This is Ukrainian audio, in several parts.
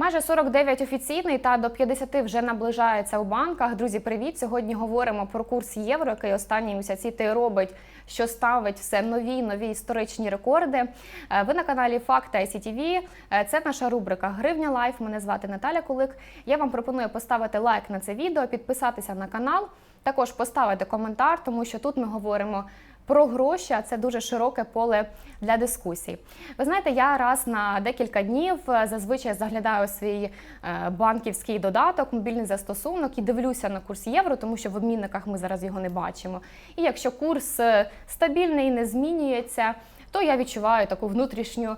Майже 49 офіційний та до 50 вже наближається у банках. Друзі, привіт! Сьогодні говоримо про курс євро, який останні місяці ти робить, що ставить все нові нові історичні рекорди. Е, Ви на каналі Факти ICTV. Е, Це наша рубрика Гривня Лайф. Мене звати Наталя Кулик. Я вам пропоную поставити лайк на це відео, підписатися на канал, також поставити коментар, тому що тут ми говоримо про гроші, це дуже широке поле для дискусій. Ви знаєте, я раз на декілька днів е, зазвичай заглядаю свій е, банківський додаток, мобільний застосунок і дивлюся на курс євро, тому що в обмінниках ми зараз його не бачимо. І якщо курс е, стабільний не змінюється. То я відчуваю таку внутрішню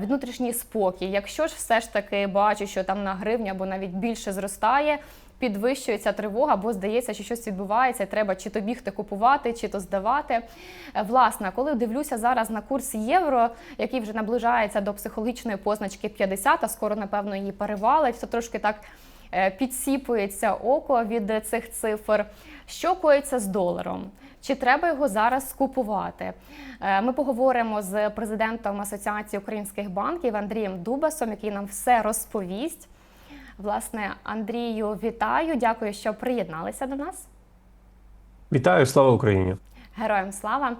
внутрішній спокій. Якщо ж все ж таки бачу, що там на гривні або навіть більше зростає, підвищується тривога, бо здається, що щось відбувається, треба чи то бігти купувати, чи то здавати. Е, Власне, коли дивлюся зараз на курс євро, який вже наближається до психологічної позначки 50, а скоро, напевно, її перевалить, то трошки так е, підсіпується око від цих цифр. Що коїться з доларом? Чи треба його зараз купувати? Е, Ми поговоримо з президентом Асоціації українських банків Андрієм Дубасом, який нам все розповість. Власне, Андрію, вітаю! Дякую, що приєдналися до нас. Вітаю, слава Україні! Героям слава!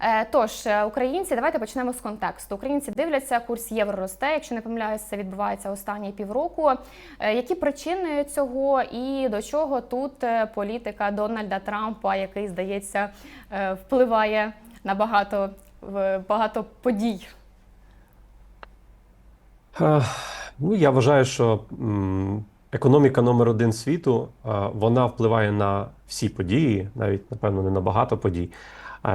Е, Тож, е, українці, давайте почнемо з контексту. Українці дивляться, курс євро росте. Якщо не помиляюсь, це відбувається останні півроку. Е, Які причини цього і до чого тут політика Дональда Трампа, який здається впливає на багато, багато подій? Ну, я вважаю, що економіка номер один світу вона впливає на всі події, навіть напевно не на багато подій.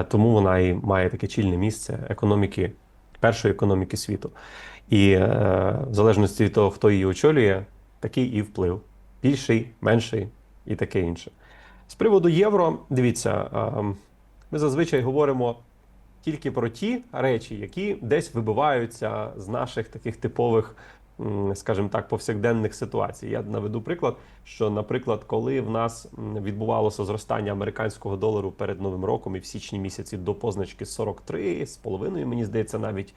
Тому вона і має таке чільне місце економіки, першої економіки світу. І е, в залежності від того, хто її очолює, такий і вплив. Більший, менший і таке інше. З приводу євро, дивіться, ми зазвичай говоримо тільки про ті речі, які десь вибиваються з наших таких типових, скажімо так, повсякденних ситуацій. Я наведу приклад, що, наприклад, коли в нас відбувалося зростання американського долару перед новим роком і в січні місяці до позначки 43 з половиною, мені здається, навіть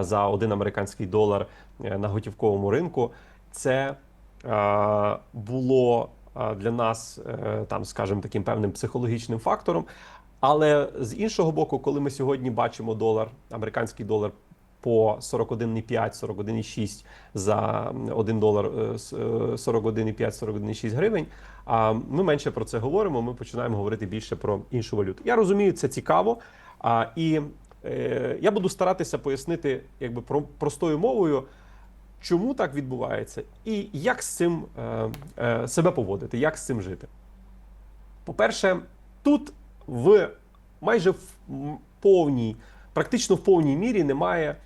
за один американський долар е, на готівковому ринку, це було для нас е, там, скажімо, таким певним психологічним фактором. Але з іншого боку, коли ми сьогодні бачимо долар, американський долар по 41,5, 41,6 за 1 долар е, с- е, 41,5, 41,6 гривень, а ми менше про це говоримо. Ми починаємо говорити більше про іншу валюту. Я розумію, це цікаво. А, і е, я буду старатися пояснити якби про, простою мовою, чому так відбувається, і як з цим е, е, себе поводити, як з цим жити. По-перше, тут в майже в повній, практично в повній мірі немає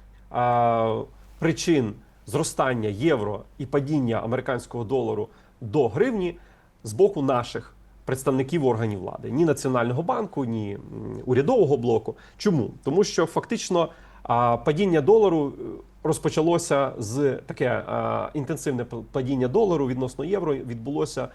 причин зростання євро і падіння американського долару до гривні з боку наших представників органів влади, ні Національного банку, ні урядового блоку. Чому? Тому що фактично падіння долару е, розпочалося з таке а, інтенсивне падіння долару відносно євро відбулося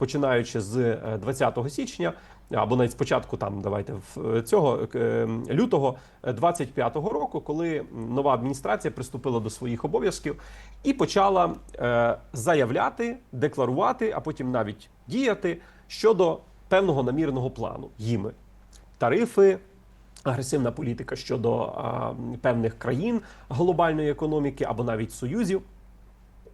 починаючи з е, 20 січня, або навіть спочатку там давайте в е, цього е, лютого 25-го року, коли нова адміністрація приступила до своїх обов'язків і почала е, заявляти, декларувати, а потім навіть діяти щодо певного намірного плану їми тарифи. Агресивна політика щодо певних країн глобальної економіки або навіть союзів,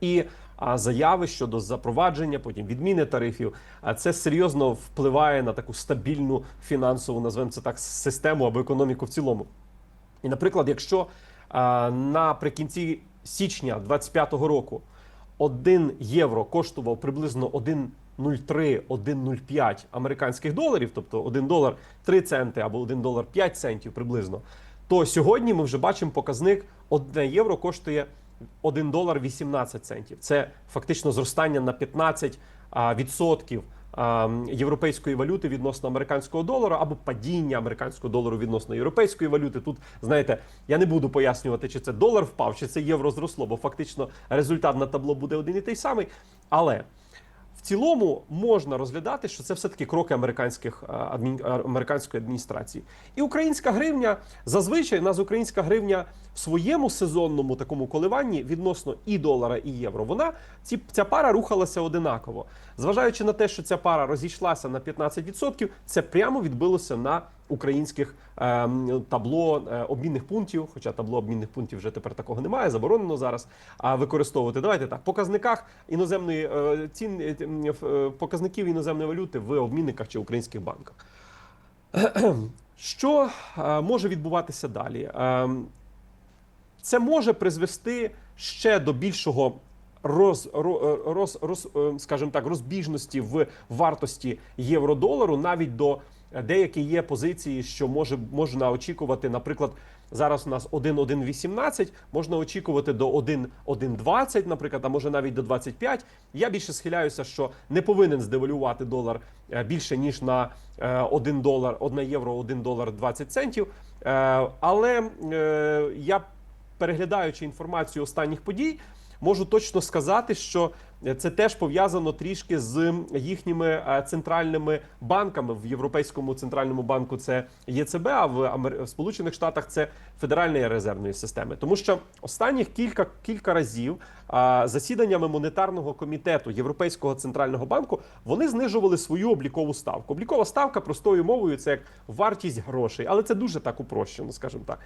і а, заяви щодо запровадження, потім відміни тарифів. А це серйозно впливає на таку стабільну фінансову, назвемо це так, систему або економіку в цілому. І, наприклад, якщо наприкінці січня 25-го року 1 євро коштував приблизно 1,03-1,05 американських доларів, тобто 1 долар 3 центи або 1 долар 5 центів приблизно, то сьогодні ми вже бачимо показник 1 євро коштує 1 долар 18 центів. Це фактично зростання на 15 а, відсотків європейської валюти відносно американського долара або падіння американського долару відносно європейської валюти. Тут знаєте, я не буду пояснювати, чи це долар впав, чи це євро зросло, бо фактично результат на табло буде один і той самий. Але цілому можна розглядати, що це все-таки кроки американських е, адмін... е, американської адміністрації. І українська гривня зазвичай нас українська гривня в своєму сезонному такому коливанні відносно і долара, і євро. Вона ці ця пара рухалася одинаково. Зважаючи на те, що ця пара розійшлася на 15%, це прямо відбилося на українських ем, табло е, обмінних пунктів. Хоча табло обмінних пунктів вже тепер такого немає, заборонено зараз а, використовувати. Давайте так, показниках іноземної е, цін е, показників іноземної валюти в обмінниках чи українських банках. Що може відбуватися далі? Ем, Це може призвести ще до більшого роз, ро- роз, роз, скажімо так, розбіжності в вартості євро-долару, навіть до деякі є позиції, що може можна очікувати, наприклад. Зараз у нас 1,1,18, можна очікувати до 1,1,20, наприклад, а може навіть до 25. Я більше схиляюся, що не повинен здевалювати долар е, більше ніж на е, 1 долар, 1 євро, 1 долар 20 центів. Е, Але е, я переглядаючи інформацію останніх подій, можу точно сказати, що це теж пов'язано трішки з їхніми е, центральними банками в Європейському центральному банку. Це ЄЦБ, а в Амер- Сполучених Штатах це Федеральної резервної системи. Тому що останніх кілька кілька разів засіданнями монетарного комітету Європейського центрального банку вони знижували свою облікову ставку. Облікова ставка простою мовою це як вартість грошей, але це дуже так упрощено, скажімо так.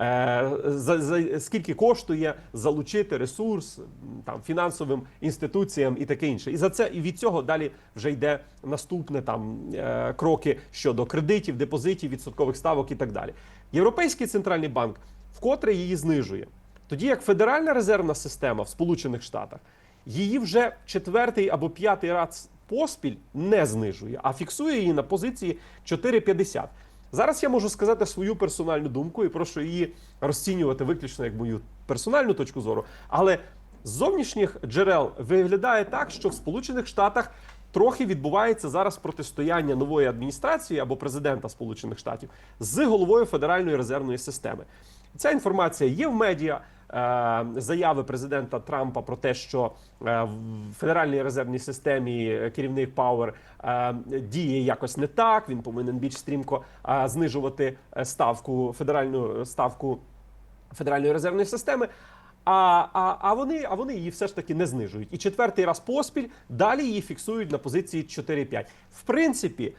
Е, за, за скільки коштує залучити ресурс там фінансовим інституціям і таке інше. І за це і від цього далі вже йде наступне там е, кроки щодо кредитів, депозитів, відсоткових ставок і так далі. Європейський центральний банк вкотре її знижує. Тоді як Федеральна резервна система в Сполучених Штатах її вже четвертий або п'ятий раз поспіль не знижує, а фіксує її на позиції 4,50. Зараз я можу сказати свою персональну думку і прошу її розцінювати виключно як мою персональну точку зору. Але з зовнішніх джерел виглядає так, що в Сполучених Штатах трохи відбувається зараз протистояння нової адміністрації або президента Сполучених Штатів з головою Федеральної резервної системи. Ця інформація є в медіа. Е, Заяви президента Трампа про те, що е, в федеральній резервній системі керівник Пауер е, діє якось не так. Він повинен більш стрімко е, знижувати е, ставку федеральну ставку федеральної резервної системи. А, а, а, вони, а вони її все ж таки не знижують. І четвертий раз поспіль далі її фіксують на позиції 4,5. В принципі,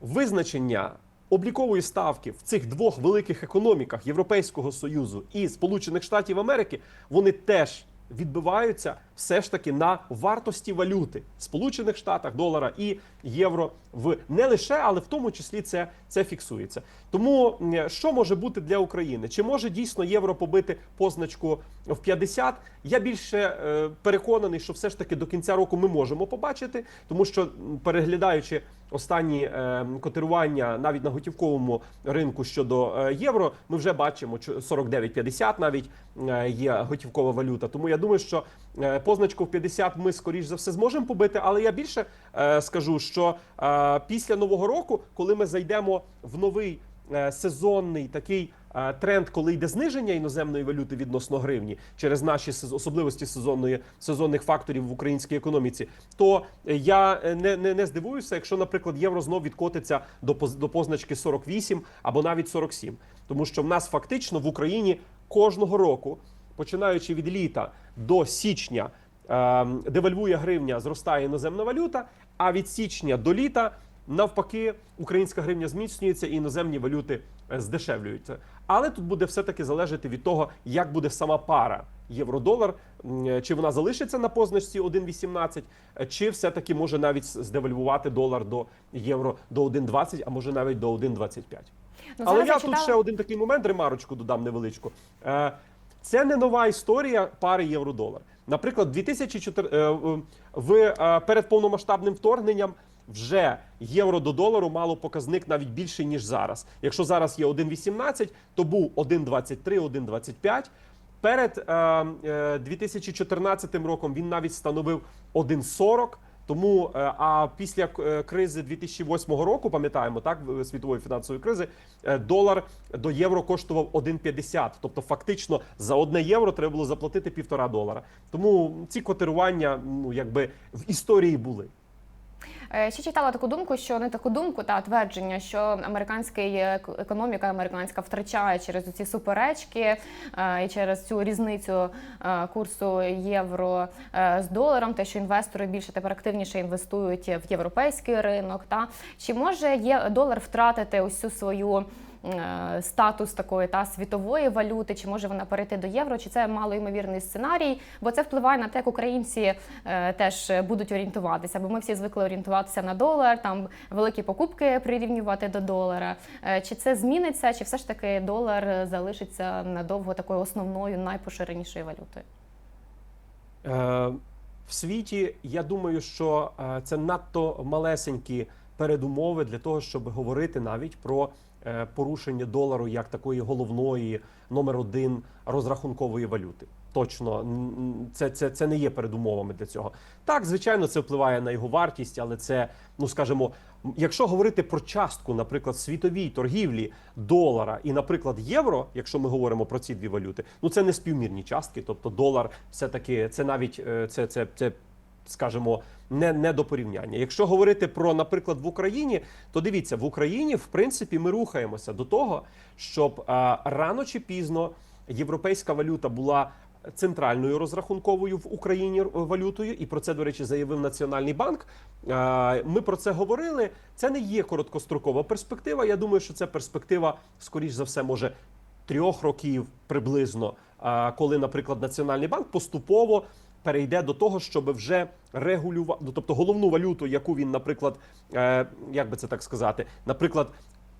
визначення облікової ставки в цих двох великих економіках Європейського Союзу і Сполучених Штатів Америки вони теж відбиваються все ж таки на вартості валюти в Сполучених Штатах долара і євро в не лише, але в тому числі це, це фіксується. Тому що може бути для України? Чи може дійсно євро побити позначку в 50? Я більше е, переконаний, що все ж таки до кінця року ми можемо побачити, тому що переглядаючи останні е, котирування навіть на готівковому ринку щодо е, євро, ми вже бачимо що 49,50 навіть е, є готівкова валюта. Тому я думаю, що е, позначку в 50 ми скоріш за все зможемо побити. Але я більше е, скажу, що е, після нового року, коли ми зайдемо в новий е, сезонний такий. Е, Тренд, коли йде зниження іноземної валюти відносно гривні через наші особливості сезонної сезонних факторів в українській економіці, то е, я е, не, не, не здивуюся, якщо, наприклад, євро знов відкотиться до до позначки 48 або навіть 47. Тому що в нас фактично в Україні кожного року, починаючи від літа до січня, е, девальвує гривня, зростає іноземна валюта. А від січня до літа навпаки українська гривня зміцнюється і іноземні валюти здешевлюються. Але тут буде все таки залежати від того, як буде сама пара євро-долар, чи вона залишиться на позначці 1,18, е, чи все таки може навіть здевальвувати долар до євро до 1,20, а може навіть до 1,25. Ну, Але я я тут ще один такий момент, ремарочку додам невеличку. Е, Це не нова історія пари євро-долар. Наприклад, 2004, е, е, в е, перед повномасштабним вторгненням вже євро до долару мало показник навіть більший ніж зараз. Якщо зараз є 1,18, то був 1,23, 1,25. Перед е, е, 2014 роком він навіть становив 1,40. Тому е, а після е, кризи 2008 року, пам'ятаємо так, світової фінансової кризи, е, долар до євро коштував 1,50. Тобто, фактично за одне євро треба було заплатити півтора долара. Тому ці котирування, ну якби в історії були. Е, Ще читала таку думку, що не таку думку та твердження, що американська економіка американська втрачає через ці суперечки е, і через цю різницю е, курсу євро е, з доларом, те, що інвестори більше тепер активніше інвестують в європейський ринок. Та чи може є долар втратити усю свою? Е, Статус такої та світової валюти, чи може вона перейти до євро, чи це малоймовірний сценарій, бо це впливає на те, як українці е, теж будуть орієнтуватися, бо ми всі звикли орієнтуватися на долар, там великі покупки прирівнювати до долара. Е, Чи це зміниться, чи все ж таки долар залишиться надовго такою основною найпоширенішою валютою? В світі я думаю, що це надто малесенькі передумови для того, щоб говорити навіть про е, порушення долару як такої головної номер один розрахункової валюти. Точно, це, це, це не є передумовами для цього. Так, звичайно, це впливає на його вартість, але це, ну скажімо, якщо говорити про частку, наприклад, світовій торгівлі долара і, наприклад, євро, якщо ми говоримо про ці дві валюти, ну це не співмірні частки. Тобто долар все таки це навіть е, це, це, це скажімо, не, не до порівняння. Якщо говорити про, наприклад, в Україні, то дивіться, в Україні, в принципі, ми рухаємося до того, щоб а, рано чи пізно європейська валюта була. Центральною розрахунковою в Україні валютою, і про це, до речі, заявив Національний банк. Е, Ми про це говорили. Це не є короткострокова перспектива. Я думаю, що це перспектива, скоріш за все, може трьох років приблизно, коли, наприклад, Національний банк поступово перейде до того, щоб вже регулювати, тобто головну валюту, яку він, наприклад, е, як би це так сказати, наприклад.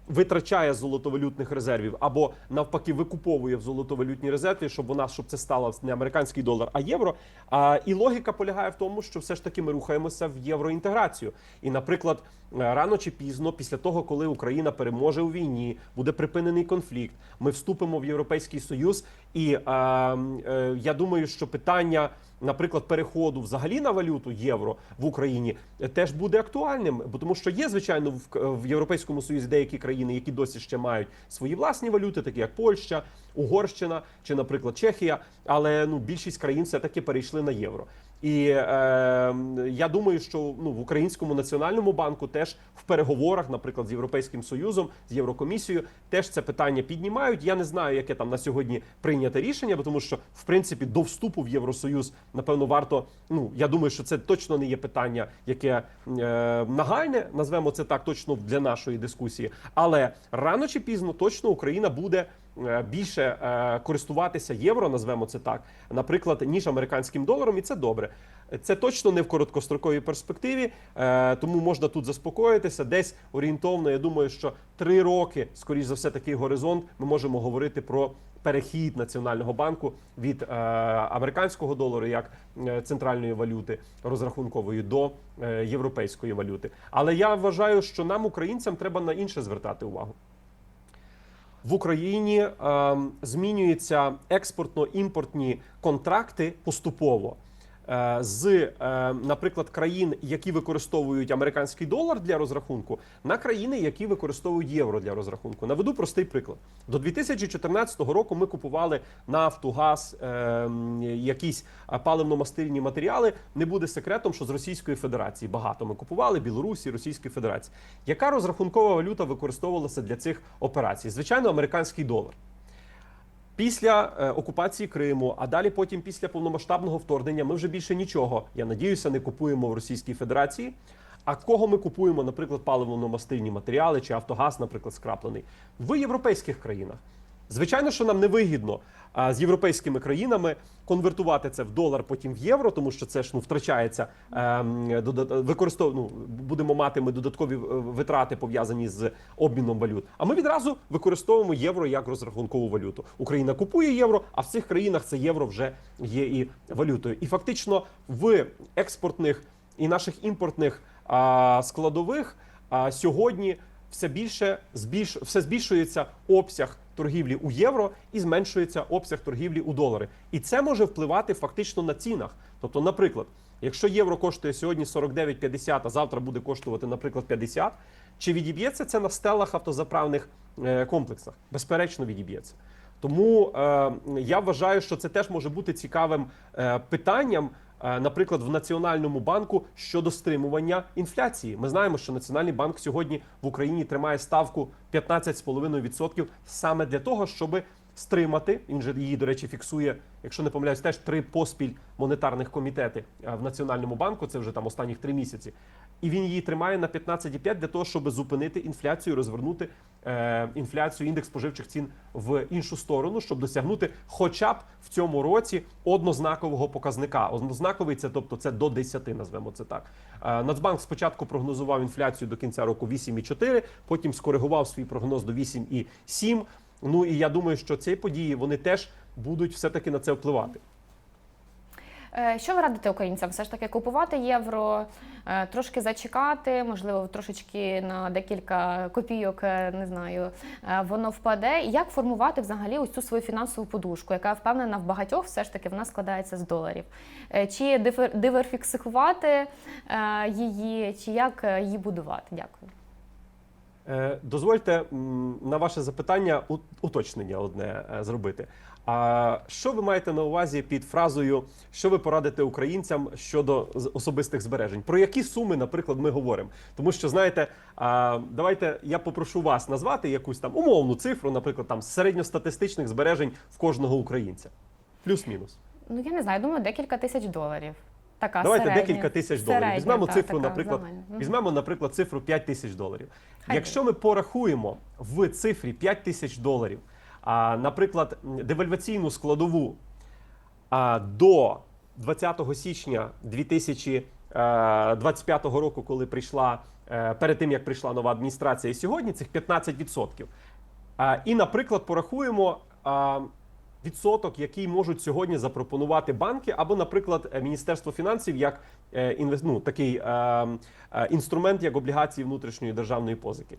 Витрачає з золотовалютних резервів або навпаки викуповує в золотовалютні резерви, щоб вона щоб це стало не американський долар, а євро. А і логіка полягає в тому, що все ж таки ми рухаємося в євроінтеграцію. І, наприклад, рано чи пізно, після того, коли Україна переможе у війні, буде припинений конфлікт, ми вступимо в Європейський Союз. І е, е, я думаю, що питання, наприклад, переходу взагалі на валюту євро в Україні е, теж буде актуальним, бо тому що є звичайно в, в Європейському Союзі деякі країни, які досі ще мають свої власні валюти, такі як Польща, Угорщина чи, наприклад, Чехія. Але ну більшість країн все таки перейшли на євро. І е, я думаю, що ну в українському національному банку теж в переговорах, наприклад, з Європейським Союзом, з Єврокомісією, теж це питання піднімають. Я не знаю, яке там на сьогодні прийняте рішення, бо тому що в принципі до вступу в Євросоюз напевно варто. Ну я думаю, що це точно не є питання, яке е, нагальне, назвемо це так, точно для нашої дискусії. Але рано чи пізно точно Україна буде більше е, користуватися євро, назвемо це так, наприклад, ніж американським доларом, і це добре. Це точно не в короткостроковій перспективі, е, тому можна тут заспокоїтися. Десь орієнтовно, я думаю, що три роки, скоріш за все, такий горизонт, ми можемо говорити про перехід національного банку від е, американського долару як е, центральної валюти розрахункової до е, європейської валюти. Але я вважаю, що нам, українцям, треба на інше звертати увагу. В Україні е, змінюються експортно-імпортні контракти поступово. Е, З, е, наприклад, країн, які використовують американський долар для розрахунку, на країни, які використовують євро для розрахунку. Наведу простий приклад. До 2014 року ми купували нафту, газ, е, якісь паливно-мастильні матеріали. Не буде секретом, що з Російської Федерації багато ми купували Білорусі, Російської Федерації. Яка розрахункова валюта використовувалася для цих операцій? Звичайно, американський долар. Після е, окупації Криму, а далі потім після повномасштабного вторгнення, ми вже більше нічого, я надіюся, не купуємо в Російській Федерації. А кого ми купуємо, наприклад, паливно-мастильні матеріали чи Автогаз, наприклад, скраплений в європейських країнах. Звичайно, що нам не вигідно з європейськими країнами конвертувати це в долар, потім в євро, тому що це ж ну втрачається ем, використов... ну, будемо мати ми додаткові е, витрати пов'язані з обміном валют. А ми відразу використовуємо євро як розрахункову валюту. Україна купує євро, а в цих країнах це євро вже є і валютою. І фактично в експортних і наших імпортних складових сьогодні все більше збільш... все збільшується обсяг торгівлі у євро і зменшується обсяг торгівлі у долари. І це може впливати фактично на цінах. Тобто, наприклад, якщо євро коштує сьогодні 49,50, а завтра буде коштувати, наприклад, 50, чи відіб'ється це на стелах автозаправних е, комплексах? Безперечно, відіб'ється. Тому е, я вважаю, що це теж може бути цікавим е, питанням наприклад, в Національному банку щодо стримування інфляції. Ми знаємо, що Національний банк сьогодні в Україні тримає ставку 15,5% саме для того, щоб стримати. Він же її, до речі, фіксує, якщо не помиляюсь, теж три поспіль монетарних комітети е, в Національному банку. Це вже там останніх три місяці. І він її тримає на 15,5 для того, щоб зупинити інфляцію, розвернути е, інфляцію, індекс споживчих цін в іншу сторону, щоб досягнути хоча б в цьому році однознакового показника. Однознаковий це, тобто, це до 10, назвемо це так. Е, Нацбанк спочатку прогнозував інфляцію до кінця року 8,4, потім скоригував свій прогноз до 8,7. Ну і я думаю, що ці події вони теж будуть все таки на це впливати. Е, Що ви радите українцям? Все ж таки купувати євро, е, трошки зачекати, можливо, трошечки на декілька копійок, е, не знаю, воно впаде. Як формувати взагалі ось цю свою фінансову подушку, яка впевнена в багатьох, все ж таки вона складається з доларів? Чи е, її, чи як її будувати? Дякую. Дозвольте на ваше запитання уточнення одне зробити. А що ви маєте на увазі під фразою, що ви порадите українцям щодо особистих збережень? Про які суми, наприклад, ми говоримо? Тому що знаєте, а, давайте я попрошу вас назвати якусь там умовну цифру, наприклад, там середньостатистичних збережень в кожного українця. Плюс-мінус. Ну я не знаю, думаю, декілька тисяч доларів. Така Давайте середня. декілька тисяч доларів. Середня, Візьмемо та, цифру, така, наприклад, загальна. Візьмемо, наприклад, цифру 5 тисяч доларів. Хай Якщо ми порахуємо в цифрі 5 тисяч доларів, а, наприклад, девальваційну складову а, до 20 січня 2025 року, коли прийшла е, перед тим, як прийшла нова адміністрація, сьогодні цих 15%. А, І, наприклад, порахуємо а, відсоток, який можуть сьогодні запропонувати банки, або, наприклад, е, Міністерство фінансів як е, ну, такий е, е, інструмент, як облігації внутрішньої державної позики.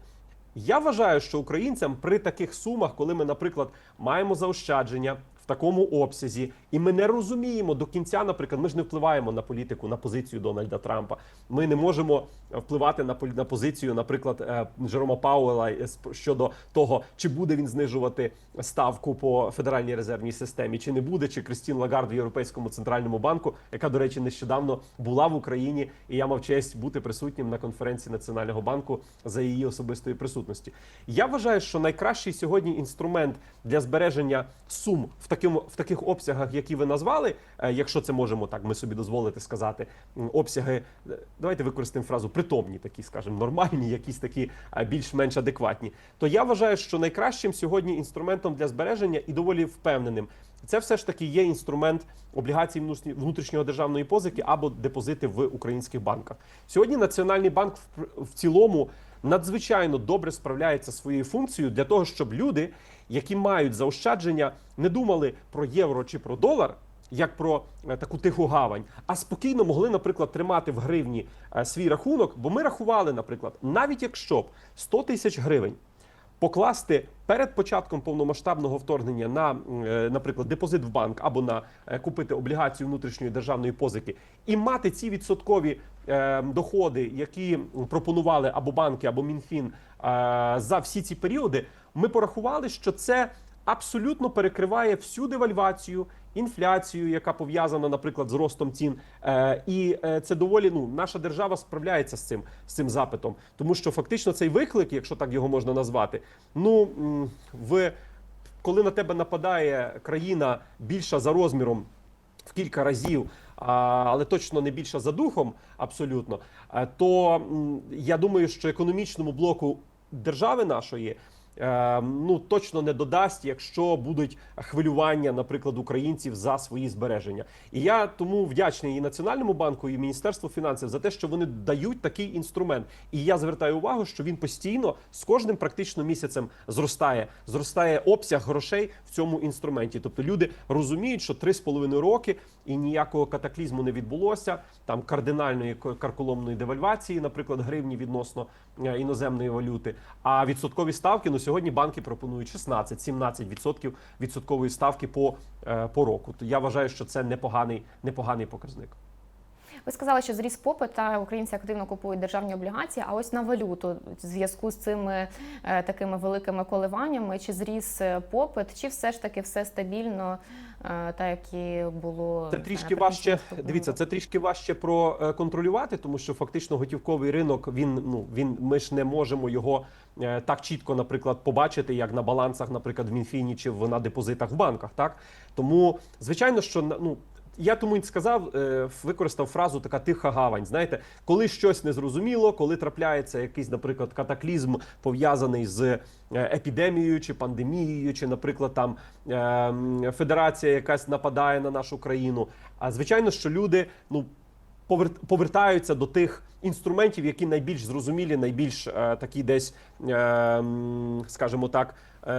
Я вважаю, що українцям при таких сумах, коли ми, наприклад, маємо заощадження в такому обсязі, і ми не розуміємо до кінця, наприклад, ми ж не впливаємо на політику, на позицію Дональда Трампа. Ми не можемо впливати на на позицію, наприклад, е, Джерома Пауела е, щодо того, чи буде він знижувати ставку по федеральній резервній системі, чи не буде, чи Кристін Лагард в Європейському центральному банку, яка, до речі, нещодавно була в Україні, і я мав честь бути присутнім на конференції Національного банку за її особистої присутності. Я вважаю, що найкращий сьогодні інструмент для збереження сум в такому в таких обсягах, які ви назвали, е, якщо це можемо так, ми собі дозволити сказати, обсяги. е, Давайте використаємо фразу притомні, такі, скажімо, нормальні, якісь такі е, більш-менш адекватні. То я вважаю, що найкращим сьогодні інструментом для збереження і доволі впевненим. Це все ж таки є інструмент облігацій внутрішнього державної позики або депозити в українських банках. Сьогодні Національний банк в цілому надзвичайно добре справляється своєю функцією для того, щоб люди, які мають заощадження, не думали про євро чи про долар. Як про е, таку тиху гавань, а спокійно могли, наприклад, тримати в гривні е, свій рахунок, бо ми рахували, наприклад, навіть якщо б 100 тисяч гривень покласти перед початком повномасштабного вторгнення на, е, наприклад, депозит в банк або на е, купити облігацію внутрішньої державної позики і мати ці відсоткові е, доходи, які пропонували або банки, або МінФін за всі ці періоди, ми порахували, що це абсолютно перекриває всю девальвацію, інфляцію, яка пов'язана, наприклад, з ростом цін. Е, і е, це доволі ну наша держава справляється з цим з цим запитом, тому що фактично цей виклик, якщо так його можна назвати, ну в коли на тебе нападає країна більша за розміром в кілька разів, але точно не більша за духом, абсолютно, е, то я думаю, що економічному блоку держави нашої. Е, Ну точно не додасть, якщо будуть хвилювання, наприклад, українців за свої збереження. І я тому вдячний і Національному банку, і Міністерству фінансів за те, що вони дають такий інструмент. І я звертаю увагу, що він постійно з кожним практично місяцем зростає. Зростає обсяг грошей в цьому інструменті. Тобто люди розуміють, що 3,5 роки і ніякого катаклізму не відбулося. Там кардинальної ко- карколомної девальвації, наприклад, гривні відносно е, іноземної валюти. А відсоткові ставки ну сьогодні банки пропонують 16-17% відсоткової ставки по, е, по року. То я вважаю, що це непоганий, непоганий показник. Ви сказали, що зріс попит та українці активно купують державні облігації. А ось на валюту в зв'язку з цими е, такими великими коливаннями, чи зріс е, попит, чи все ж таки все стабільно, так як і було Це трішки важче. Дивіться, це трішки важче проконтролювати, тому що фактично готівковий ринок він ну він ми ж не можемо його е, так чітко, наприклад, побачити, як на балансах, наприклад, в Мінфіні чи в на депозитах в банках. Так тому, звичайно, що ну. Я тому й сказав, е, використав фразу така тиха гавань. Знаєте, коли щось незрозуміло, коли трапляється якийсь, наприклад, катаклізм пов'язаний з е, епідемією чи пандемією, чи, наприклад, там е, федерація якась нападає на нашу країну. А звичайно, що люди ну повертаються до тих інструментів, які найбільш зрозумілі, найбільш такі десь, скажімо так,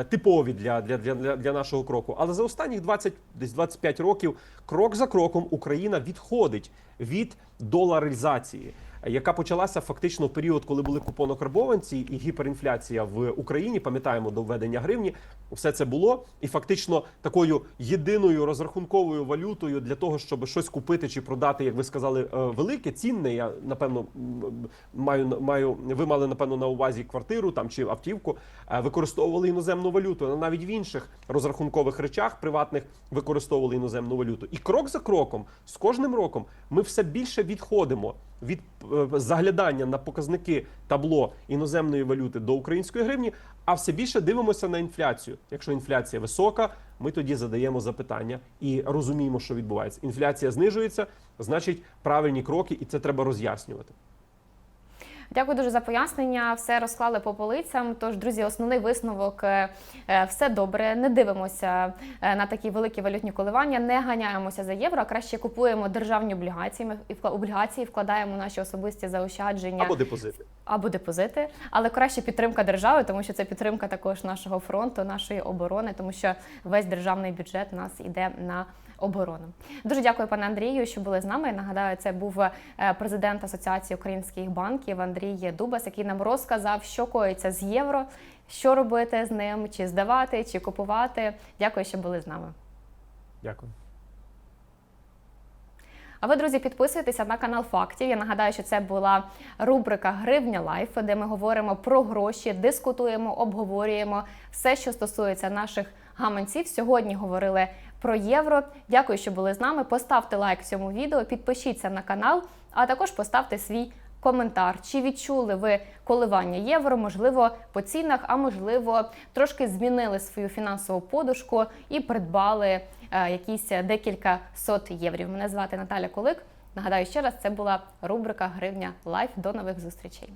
типові для, для, для, для, для нашого кроку. Але за останніх 20, десь 25 років, крок за кроком, Україна відходить від доларизації. Яка почалася фактично в період, коли були купонокарбованці і гіперінфляція в Україні, пам'ятаємо до введення гривні, все це було, і фактично такою єдиною розрахунковою валютою для того, щоб щось купити чи продати, як ви сказали, е, велике, цінне. Я напевно маю маю. Ви мали напевно на увазі квартиру там чи автівку. е, Використовували іноземну валюту. Навіть в інших розрахункових речах приватних використовували іноземну валюту. І крок за кроком, з кожним роком, ми все більше відходимо від е, заглядання на показники табло іноземної валюти до української гривні, а все більше дивимося на інфляцію. Якщо інфляція висока, ми тоді задаємо запитання і розуміємо, що відбувається. Інфляція знижується, значить правильні кроки, і це треба роз'яснювати. Дякую дуже за пояснення. Все розклали по полицям. Тож, друзі, основний висновок е, е, все добре. Не дивимося е, на такі великі валютні коливання, не ганяємося за євро. а Краще купуємо державні облігації. Ми облігації вкладаємо наші особисті заощадження Або депозити. або депозити, але краще підтримка держави, тому що це підтримка також нашого фронту, нашої оборони, тому що весь державний бюджет у нас іде на оборону. Дуже дякую, пане Андрію, що були з нами. Я Нагадаю, це був е, президент Асоціації українських банків Андрій Дубас, який нам розказав, що коїться з євро, що робити з ним, чи здавати, чи купувати. Дякую, що були з нами. Дякую. А ви, друзі, підписуйтеся на канал Фактів. Я нагадаю, що це була рубрика Гривня Лайф, де ми говоримо про гроші, дискутуємо, обговорюємо все, що стосується наших гаманців. Сьогодні говорили про євро. Дякую, що були з нами. Поставте лайк цьому відео, підпишіться на канал, а також поставте свій коментар. Чи відчули ви коливання євро? Можливо, по цінах, а можливо, трошки змінили свою фінансову подушку і придбали е, якісь декілька сот євро. Мене звати Наталя Кулик. Нагадаю ще раз, це була рубрика Гривня Лайф. До нових зустрічей.